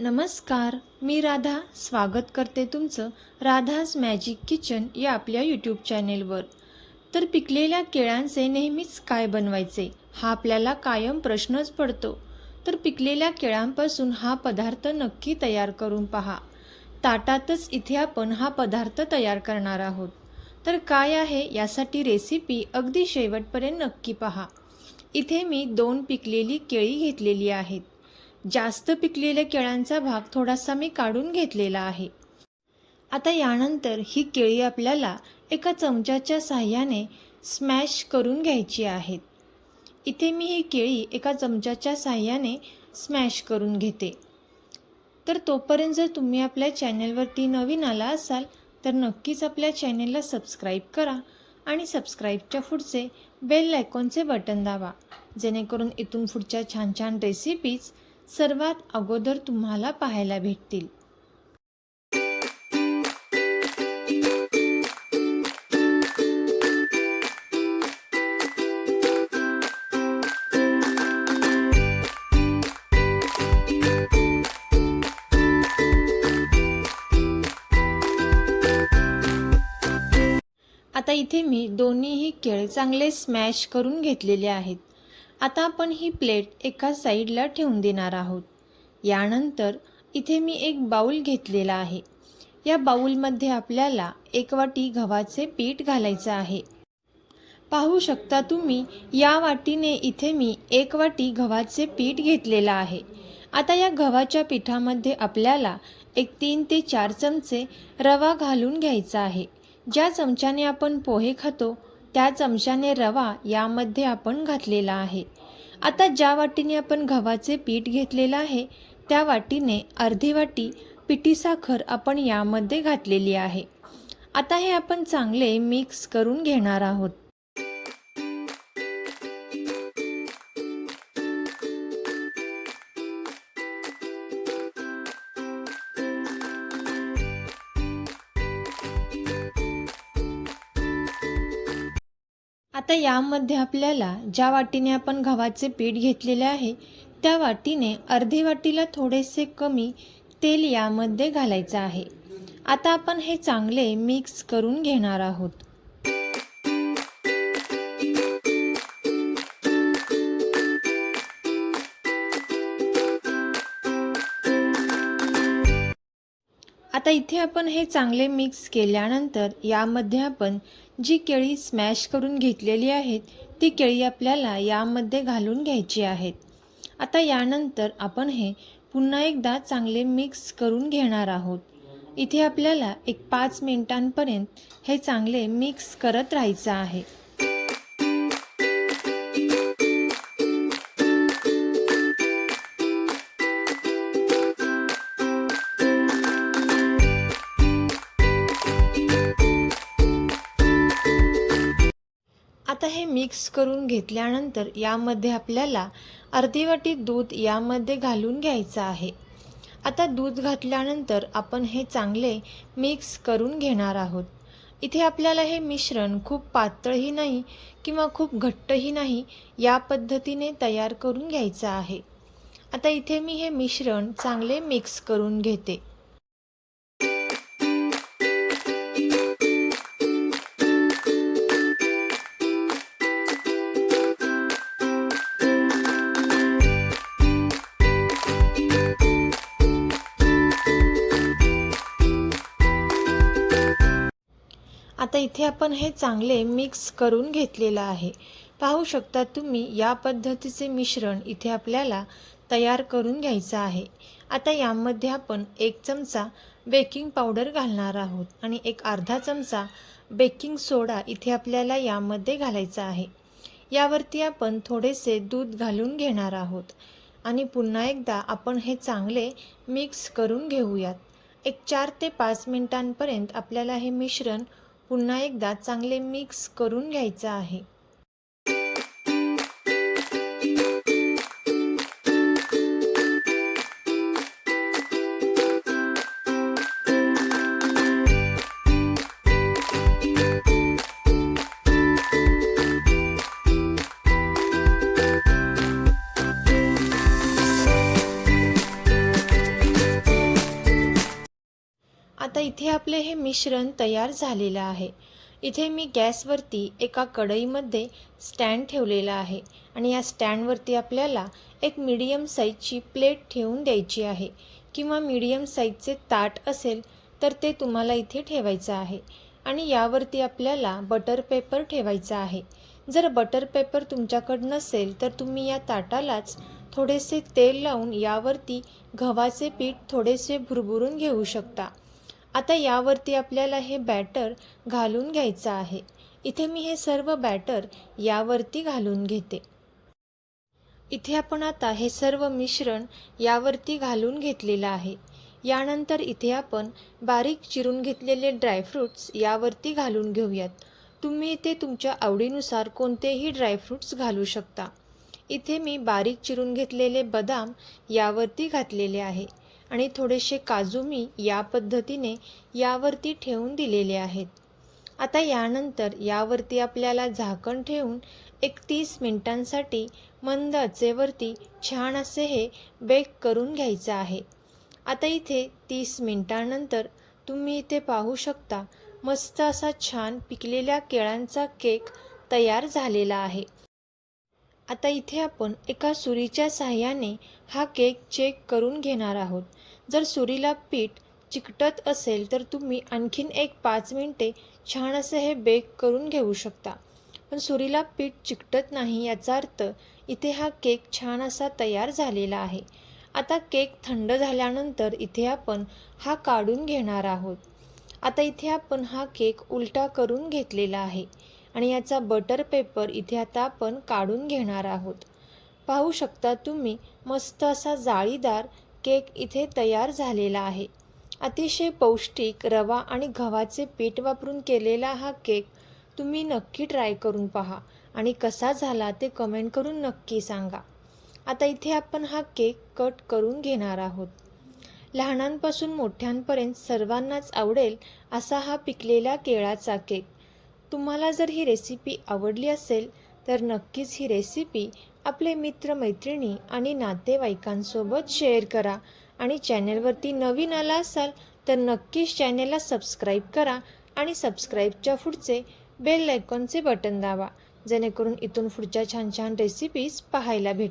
नमस्कार मी राधा. स्वागत करते तुमचं राधाज मॅजिक किचन या आपल्या यूट्यूब चॅनेलवर तर पिकलेल्या केळ्यांचे नेहमीच काय बनवायचे हा आपल्याला कायम प्रश्नच पडतो. तर पिकलेल्या केळ्यांपासून हा पदार्थ नक्की तयार करून पहा. ताटातच इथे आपण हा पदार्थ तयार करणार आहोत. तर काय आहे यासाठी रेसिपी अगदी शेवटपर्यंत नक्की पहा. इथे मी दोन पिकलेली केळी घेतलेली आहेत. जास्त पिकलेल्या केळ्यांचा भाग थोडासा मी काढून घेतलेला आहे. आता यानंतर ही केळी आपल्याला एका चमच्याच्या साह्याने स्मॅश करून घ्यायची आहेत इथे मी ही केळी एका चमच्याच्या साह्याने स्मॅश करून घेते. तर तोपर्यंत जर तुम्ही आपल्या चॅनेलवरती नवीन आला असाल तर नक्कीच आपल्या चॅनेलला सबस्क्राईब करा आणि सबस्क्राईबच्या पुढचे बेल आयकॉनचे बटन दाबा जेणेकरून इथून पुढच्या छान छान रेसिपीज सर्वात अगोदर तुम्हाला पाहायला भेटतील. आता इथे मी दोन्हीही केळ चांगले स्मॅश करून घेतलेले आहेत. आता आपण ही प्लेट एका साईडला ठेवून देणार आहोत. यानंतर इथे मी एक बाऊल घेतलेला आहे. या बाऊलमध्ये आपल्याला एक वाटी गव्हाचे पीठ घालायचं आहे. पाहू शकता तुम्ही या वाटीने इथे मी एक वाटी गव्हाचे पीठ घेतलेलं आहे. आता या गव्हाच्या पिठामध्ये आपल्याला एक तीन ते चार चमचे रवा घालून घ्यायचा आहे. ज्या चमच्याने आपण पोहे खातो त्या चमच्याने रवा यामध्ये आपण घातलेला आहे. आता ज्या वाटीने आपण गव्हाचे पीठ घेतलेलं आहे त्या वाटीने अर्धी वाटी पिठी साखर आपण यामध्ये घातलेली आहे. आता हे आपण चांगले मिक्स करून घेणार आहोत. आता यामध्ये आपल्याला ज्या वाटीने आपण गव्हाचे पीठ घेतलेले आहे त्या वाटीने अर्धी वाटीला थोडेसे कमी तेल यामध्ये घालायचं आहे. आता आपण हे चांगले मिक्स करून घेणार आहोत. आता इथे आपण हे चांगले मिक्स केल्यानंतर यामध्ये आपण जी केळी स्मॅश करून घेतलेली आहेत ती केळी आपल्याला यामध्ये घालून घ्यायची आहेत. आता यानंतर आपण हे पुन्हा एकदा चांगले मिक्स करून घेणार आहोत. इथे आपल्याला एक पाच मिनिटांपर्यंत हे चांगले मिक्स करत राहायचं आहे. आता हे मिक्स करून घेतल्यानंतर यामध्ये आपल्याला अर्धी वाटी दूध यामध्ये घालून घ्यायचं आहे. आता दूध घातल्यानंतर आपण हे चांगले मिक्स करून घेणार आहोत. इथे आपल्याला हे मिश्रण खूप पातळही नाही किंवा खूप घट्टही नाही या पद्धतीने तयार करून घ्यायचं आहे. आता इथे मी हे मिश्रण चांगले मिक्स करून घेते. आता इथे आपण हे चांगले मिक्स करून घेतलेलं आहे. पाहू शकता तुम्ही या पद्धतीचे मिश्रण इथे आपल्याला तयार करून घ्यायचं आहे. आता यामध्ये आपण एक चमचा बेकिंग पावडर घालणार आहोत आणि एक अर्धा चमचा बेकिंग सोडा इथे आपल्याला यामध्ये घालायचा आहे. यावरती आपण थोडेसे दूध घालून घेणार आहोत. आणि पुन्हा एकदा आपण हे चांगले मिक्स करून घेऊयात. एक चार ते पाच मिनिटांपर्यंत आपल्याला हे मिश्रण पुन्हा एकदा चांगले मिक्स करून घ्यायचं आहे. आता इथे आपले हे मिश्रण तयार झालेलं आहे. इथे मी गॅसवरती एका कढईमध्ये स्टँड ठेवलेला आहे आणि या स्टँडवरती आपल्याला एक मीडियम साईजची प्लेट ठेवून द्यायची आहे किंवा मीडियम साईजचे ताट असेल तर ते तुम्हाला इथे ठेवायचं आहे आणि यावरती आपल्याला बटर पेपर ठेवायचा आहे. जर बटर पेपर तुमच्याकडं नसेल तर तुम्ही या ताटालाच थोडेसे तेल लावून यावरती गव्हाचे पीठ थोडेसे भुरभुरून घेऊ शकता. आता यावरती आपल्याला हे बॅटर घालून घ्यायचं आहे. इथे मी हे सर्व बॅटर यावरती घालून घेते. इथे आपण आता हे सर्व मिश्रण यावरती घालून घेतलेलं आहे. यानंतर इथे आपण बारीक चिरून घेतलेले ड्रायफ्रूट्स यावरती घालून घेऊयात. तुम्ही इथे तुमच्या आवडीनुसार कोणतेही ड्रायफ्रूट्स घालू शकता. इथे मी बारीक चिरून घेतलेले बदाम यावरती घातलेले आहे. आणि थोडेसे काजू मी या पद्धतीने यावरती ठेवून दिलेले आहेत. आता यानंतर यावरती आपल्याला झाकण ठेवून एक तीस मिनिटांसाठी मंद आचेवरती छान असे हे बेक करून घ्यायचं आहे. आता इथे तीस मिनिटानंतर तुम्ही इथे पाहू शकता मस्त असा छान पिकलेल्या केळांचा केक तयार झालेला आहे. आता इथे आपण एका सुरीच्या साह्याने हा केक चेक करून घेणार आहोत. जर सुरीला पीठ चिकटत असेल तर तुम्ही आणखीन एक पाच मिनटे छान असे हे बेक करून घेऊ शकता. पण सुरीला पीठ चिकटत नाही याचा अर्थ इथे हा केक छान असा तयार झालेला आहे. आता केक थंड झाल्यानंतर इथे आपण हा काढून घेणार आहोत. आता इथे आपण हा केक उलटा करून घेतलेला आहे. आणि याचा बटर पेपर इथे आता आपण काढून घेणार आहोत. पाहू शकता तुम्ही मस्त असा जाळीदार केक इथे तयार झालेला आहे. अतिशय पौष्टिक रवा आणि गव्हाचे पीठ वापरून केलेला हा केक तुम्ही नक्की ट्राय करून पहा आणि कसा झाला ते कमेंट करून नक्की सांगा. आता इथे आपण हा केक कट करून घेणार आहोत. लहानांपासून मोठ्यांपर्यंत सर्वांनाच आवडेल असा हा पिकलेला केळाचा केक तुम्हाला जर ही रेसिपी आवडली असेल तर नक्कीच ही रेसिपी आपले मित्रमैत्रिणी आणि नातेवाईकांसोबत शेअर करा. आणि चॅनलवरती नवीन आला असाल तर नक्कीच चॅनेलला सबस्क्राईब करा आणि सबस्क्राईबच्या पुढचे बेल आयकॉनचे बटन दाबा जेणेकरून इथून पुढच्या छान छान रेसिपीज पाहायला भेट